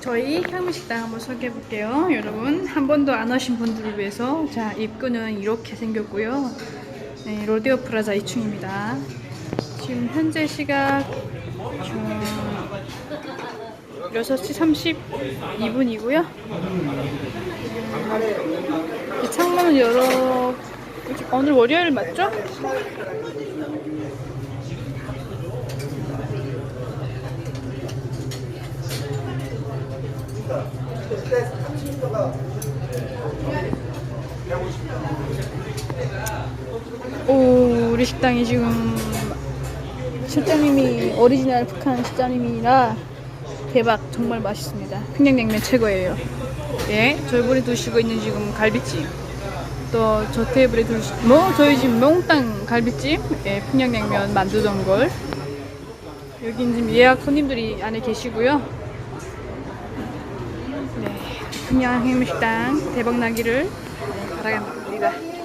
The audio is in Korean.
저희 향미식당 한번 소개해 볼게요. 여러분 한 번도 안 오신 분들을 위해서 자 입구는 이렇게 생겼고요. 네, 로데오 프라자 2층입니다. 지금 현재 시각 저 6시 32분이고요. 이 창문을 열어 오늘 월요일 맞죠? 오, 우리 식당이 지금 실장님이 오리지널 북한 실장님이라 대박 정말 맛있습니다. 평양냉면 최고예요. 예, 저희 분이 드시고 있는 지금 갈비찜. 또 저 테이블에 드시 뭐 저희 집 몽땅 갈비찜, 예, 평양냉면 만두 전골. 여기 지금 예약 손님들이 안에 계시고요. 네, 평양 해물식당 대박 나기를 바라겠습니다.